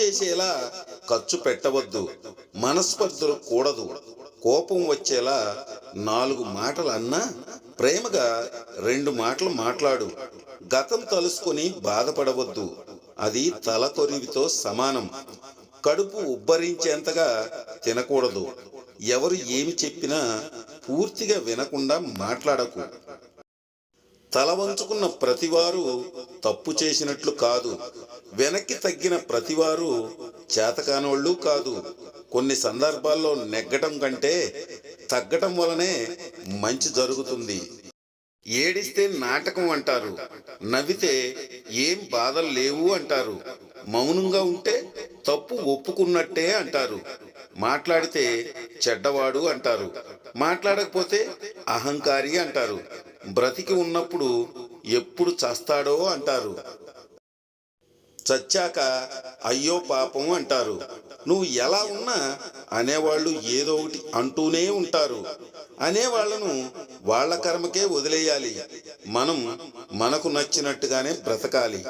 చేసేలా ఖర్చు పెట్టవద్దు మనస్పర్ధలు కూడదు. కోపం వచ్చేలా నాలుగు మాటలు అన్నా ప్రేమగా రెండు మాటలు మాట్లాడు. గతం తలుసుకొని బాధపడవద్దు. అది తల తొరివితో సమానం. కడుపు ఉబ్బరించేంతగా తినకూడదు. ఎవరు ఏమి చెప్పినా పూర్తిగా వినకుండా మాట్లాడకు. తల వంచుకున్న ప్రతివారు తప్పు చేసినట్లు కాదు. వెనక్కి తగ్గిన ప్రతివారు చేతకానోళ్ళు కాదు. కొన్ని సందర్భాల్లో నెగ్గటం కంటే తగ్గటం వలనే మంచి జరుగుతుంది. ఏడిస్తే నాటకం అంటారు. నవ్వితే ఏం బాధలు లేవు అంటారు. మౌనంగా ఉంటే తప్పు ఒప్పుకున్నట్టే అంటారు. మాట్లాడితే చెడ్డవాడు అంటారు. మాట్లాడకపోతే అహంకారి అంటారు. బ్రతికి ఉన్నప్పుడు ఎప్పుడు చస్తాడో అంటారు. చచ్చాక అయ్యో పాపం అంటారు. నువ్వు ఎలా ఉన్నా అనేవాళ్ళు ఏదో ఒకటి అంటూనే ఉంటారు. అనేవాళ్ళను వాళ్ళ కర్మకే వదిలేయాలి. మనం మనకు నచ్చినట్టుగానే బ్రతకాలి.